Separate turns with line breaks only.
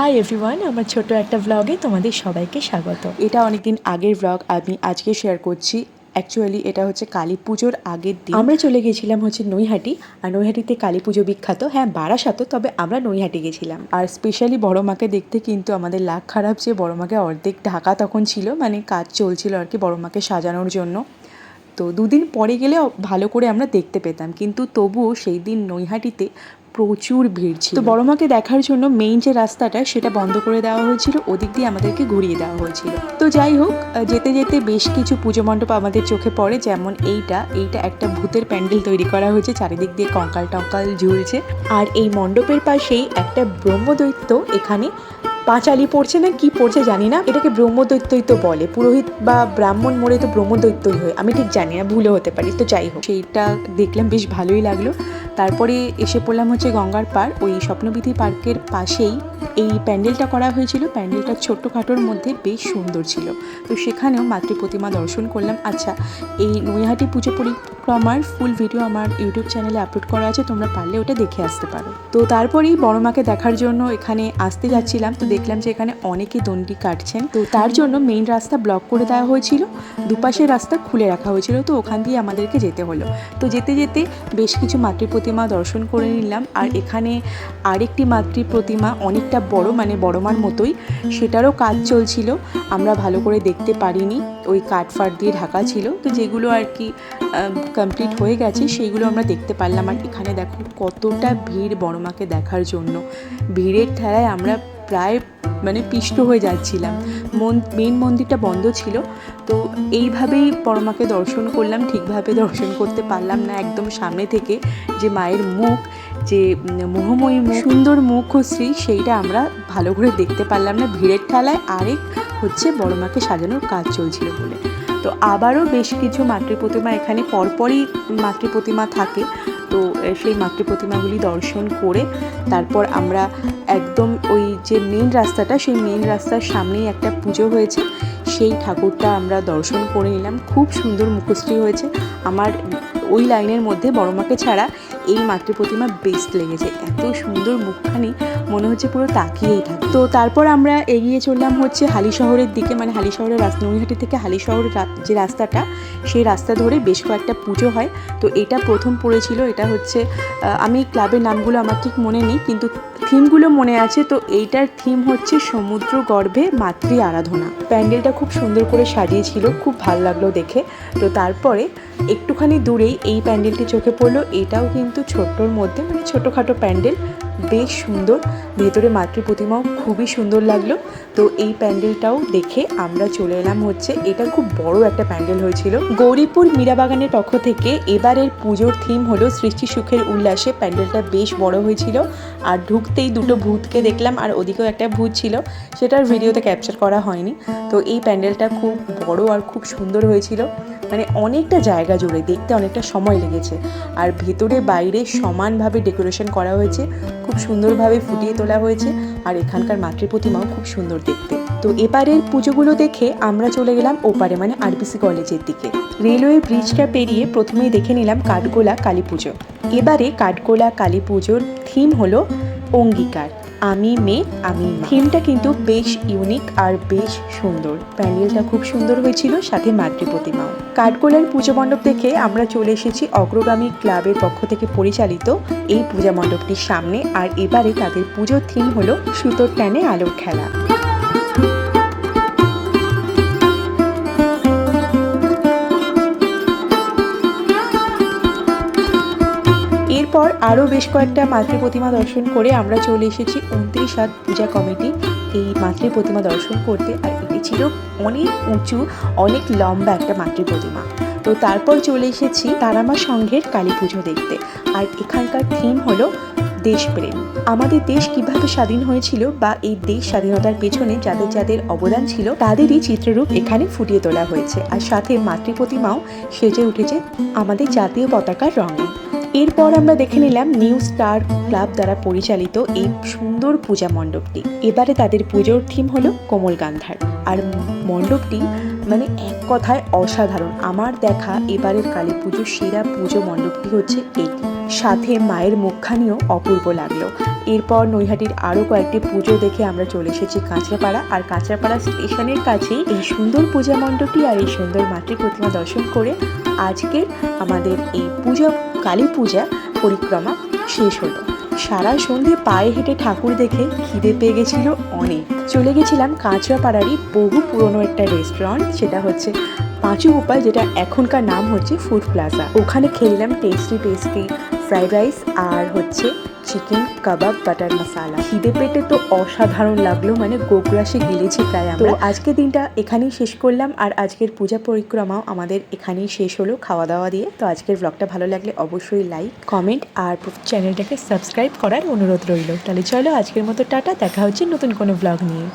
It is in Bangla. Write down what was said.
হাই এভরিওয়ান আমার ছোট একটা ব্লগে তোমাদের সবাইকে স্বাগত।
এটা অনেকদিন আগের ব্লগ আমি আজকে শেয়ার করছি। অ্যাকচুয়ালি এটা হচ্ছে কালী পুজোর আগের দিন।
আমরা চলে গেছিলাম হচ্ছে নৈহাটি আর নৈহাটিতে কালী পুজো বিখ্যাত। হ্যাঁ বারাসাতও তবে আমরা নৈহাটি গেছিলাম।
আর স্পেশালি বড় মাকে দেখতে কিন্তু আমাদের লাখ খারাপ যে বড় মাকে অর্ধেক ঢাকা তখন ছিল মানে কাজ চলছিল আর কি বড় মাকে সাজানোর জন্য। তো দুদিন পরে গেলে ভালো করে আমরা দেখতে পেতাম। কিন্তু তবুও সেই দিন নৈহাটিতে প্রচুর ভিড় ছিল। তো বড় মাকে দেখার জন্য মেইন যে রাস্তাটা, সেটা বন্ধ করে দেওয়া হয়েছিল, ওদিক দিয়ে আমাদেরকে ঘুরিয়ে দেওয়া হয়েছিল। তো যাই হোক যেতে যেতে বেশ কিছু পুজো মণ্ডপ আমাদের চোখে পড়ে, যেমন এইটা। এইটা একটা ভূতের প্যান্ডেল তৈরি করা হয়েছে, চারিদিক দিয়ে কঙ্কাল টঙ্কাল ঝুলছে।
আর এই মণ্ডপের পাশেই একটা ব্রহ্মদৈত্য এখানে পাঁচালি পড়ছে না, কি পড়ছে জানি না। এটাকে ব্রহ্মদৈত্যই তো বলে। পুরোহিত বা ব্রাহ্মণ মোড়ে তো ব্রহ্মদৈত্যই হয়। আমি ঠিক জানি না ভুলে হতে পারি। তো যাই হোক,
সেইটা দেখলাম, বেশ ভালোই লাগল। তারপরে এসে পড়লাম হচ্ছে গঙ্গার পাড় ওই স্বপ্নবিধি পার্কের পাশেই। এই প্যান্ডেলটা করা হয়েছিল, প্যান্ডেলটা ছোট্টখাটোর মধ্যে বেশ সুন্দর ছিল। তো সেখানেও মাতৃ প্রতিমা দর্শন করলাম। আচ্ছা এই নৈহাটি পুজো পরিক্রমার ফুল ভিডিও আমার ইউটিউব চ্যানেলে আপলোড করা আছে, তোমরা পারলে ওটা দেখে আসতে পারো। তো তারপরেই বড় মাকে দেখার জন্য এখানে আসতে যাচ্ছিলাম। তো দেখলাম যে এখানে অনেকে দণ্ডি কাটছেন। তো তার জন্য মেইন রাস্তা ব্লক করে দেওয়া হয়েছিল। দুপাশের রাস্তা খুলে রাখা হয়েছিল। তো ওখান দিয়ে আমাদেরকে যেতে হলো। তো যেতে যেতে বেশ কিছু মাতৃ প্রতিমা দর্শন করে নিলাম। আর এখানে আরেকটি মাতৃ প্রতিমা, অনেকটা বড় মানে বড়মার মতোই। সেটারও কাজ চলছিল, আমরা ভালো করে দেখতে পারিনি। ওই কাঠ ফাট দিয়ে ঢাকা ছিল। তো যেগুলো আর কি কমপ্লিট হয়ে গেছে, সেইগুলো আমরা দেখতে পারলাম। আর এখানে দেখো কতটা ভিড় বড়মাকে দেখার জন্য। ভিড়ের ঠেলায় আমরা প্রায় মানে পিষ্ট হয়ে যাচ্ছিলাম। মন মেন মন্দিরটা বন্ধ ছিল, তো এইভাবেই পরমাকে দর্শন করলাম, ঠিকভাবে দর্শন করতে পারলাম না একদম সামনে থেকে যে মায়ের মুখ, যে মোহময়ী সুন্দর মুখ ও শ্রী সেইটা আমরা ভালো করে দেখতে পারলাম না। ভিড়ের ঠেলায় আরেক হচ্ছে বড় মাকে সাজানোর কাজ চলছিল বলে। তো আবারও বেশ কিছু মাতৃ প্রতিমা এখানে, পরপরই মাতৃ প্রতিমা থাকে। তো সেই মাতৃ প্রতিমাগুলি দর্শন করে তারপর আমরা একদম ওই যে মেন রাস্তাটা, সেই মেন রাস্তার সামনেই একটা পুজো হয়েছে। সেই ঠাকুরটা আমরা দর্শন করে নিলাম। খুব সুন্দর মুখশ্রী হয়েছে। আমার ওই লাইনের মধ্যে বড়মাকে ছাড়া এই মাতৃ প্রতিমা বেস্ট লেগেছে। এত সুন্দর মুখখানি, মনে হচ্ছে পুরো তাকিয়েই থাকে। তো তারপর আমরা এগিয়ে চললাম হচ্ছে হালি শহরের দিকে মানে হালি শহরের রাস্তা নৈহাটি থেকে হালি শহরের যে রাস্তাটা, সেই রাস্তা ধরে বেশ কয়েকটা পুজো হয়। তো এটা প্রথম পড়েছিল, এটা হচ্ছে আমি ক্লাবের নামগুলো আমার ঠিক মনে নেই, কিন্তু থিমগুলো মনে আছে। তো এইটার থিম হচ্ছে সমুদ্র গর্ভে মাতৃ আরাধনা। প্যান্ডেলটা খুব সুন্দর করে সাজিয়েছিল, খুব ভালো লাগল দেখে। তো তারপরে একটুখানি দূরেই এই প্যান্ডেলটি চোখে পড়ল, এটাও কিন্তু ছোট্টর মধ্যে মানে ছোটোখাটো প্যান্ডেল বেশ সুন্দর। ভেতরে মাতৃ প্রতিমাও খুবই সুন্দর লাগল। তো এই প্যান্ডেলটাও দেখে আমরা চলে এলাম হচ্ছে, এটা খুব বড় একটা প্যান্ডেল হয়েছিল। গৌরীপুর মীরাবাগানের পক্ষ থেকে এবারের পুজোর থিম হলো সৃষ্টি সুখের উল্লাসে প্যান্ডেলটা বেশ বড় হয়েছিল। আর ঢুকতেই দুটো ভূতকে দেখলাম, আর ওদিকেও একটা ভূত ছিল, সেটার ভিডিওতে ক্যাপচার করা হয়নি। তো এই প্যান্ডেলটা খুব বড় আর খুব সুন্দর হয়েছিল। মানে অনেকটা জায়গা জুড়ে দেখতে অনেকটা সময় লেগেছে। আর ভেতরে বাইরে সমানভাবে ডেকোরেশন করা হয়েছে, খুব সুন্দরভাবে ফুটিয়ে তোলা হয়েছে আর এখানকার মাতৃ প্রতিমাও খুব সুন্দর দেখতে। তো এবারের পুজোগুলো দেখে আমরা চলে গেলাম ওপারে মানে আরবিসি কলেজের দিকে। রেলওয়ে ব্রিজটা পেরিয়ে প্রথমেই দেখে নিলাম কাঠগোলা কালী পুজো। এবারে কাঠগোলা কালী পুজোর থিম হলো অঙ্গীকার। আমি মে, আমি। থিমটা কিন্তু বেশ ইউনিক আর বেশ সুন্দর। প্যান্ডেলটা খুব সুন্দর হয়েছিল, সাথে মাতৃ প্রতিমা কাঠগোলার পুজো মণ্ডপ থেকে আমরা চলে এসেছি অগ্রগামী ক্লাবের পক্ষ থেকে পরিচালিত এই পূজা মণ্ডপটির সামনে। আর এবারে তাদের পুজোর থিম হলো সুতোর টানে আলোর খেলা। এরপর আরও বেশ কয়েকটা মাতৃ প্রতিমা দর্শন করে আমরা চলে এসেছি উনত্রিশ হাত পূজা কমিটি। এই মাতৃ প্রতিমা দর্শন করতে আর এটি ছিল অনেক উঁচু, অনেক লম্বা একটা মাতৃ প্রতিমা। তো তারপর চলে এসেছি তারামা সংঘের কালী পুজো দেখতে। আর এখানকার থিম হলো দেশপ্রেম। আমাদের দেশ কীভাবে স্বাধীন হয়েছিল বা এই দেশ স্বাধীনতার পেছনে যাদের যাদের অবদান ছিল, তাদেরই চিত্ররূপ এখানে ফুটিয়ে তোলা হয়েছে। আর সাথে মাতৃ প্রতিমাও সেজে উঠেছে আমাদের জাতীয় পতাকার রঙে। এরপর আমরা দেখে নিলাম নিউ স্টার ক্লাব দ্বারা পরিচালিত এই সুন্দর পূজা মণ্ডপটি। এবারে তাদের পুজোর থিম হলো কোমল গান্ধার। আর মণ্ডপটি মানে এক কথায় অসাধারণ। আমার দেখা এবারের কালী পুজোর সেরা পুজো মণ্ডপটি হচ্ছে এটি। সাথে মায়ের মুখখানিও অপূর্ব লাগল। এরপর নৈহাটির আরও কয়েকটি পুজো দেখে আমরা চলে এসেছি কাঁচরাপাড়া। আর কাঁচরাপাড়া স্টেশনের কাছেই এই সুন্দর পূজা মণ্ডপটি আর এই সুন্দর মাতৃ প্রতিমা দর্শন করে আজকের আমাদের এই পূজা, কালী পূজা পরিক্রমা শেষ হলো। সারা সন্ধে পায়ে হেঁটে ঠাকুর দেখে খিদে পেয়ে গেছিল অনেক। চলে গেছিলাম কাঁচরাপাড়ারই বহু পুরনো একটা রেস্টুরেন্ট সেটা হচ্ছে পাঁচু উপায় যেটা এখনকার নাম হচ্ছে ফুড প্লাজা ওখানে খেললাম টেস্টি টেস্টি ফ্রাইড রাইস আর হচ্ছে চিকেন কাবাব বাটার মশালা। খিদে পেটে তো অসাধারণ লাগল মানে গোগ্রাসে গিলেছি প্রায় আমরা। আজকের দিনটা এখানেই শেষ করলাম আর আজকের পূজা পরিক্রমাও আমাদের এখানেই শেষ হলো খাওয়া দাওয়া দিয়ে। তো আজকের ব্লগটা ভালো লাগলে অবশ্যই লাইক কমেন্ট আর চ্যানেলটাকে সাবস্ক্রাইব করার অনুরোধ রইল। তাহলে চলো আজকের মতো টাটা দেখা হচ্ছে নতুন কোনো ব্লগ নিয়ে।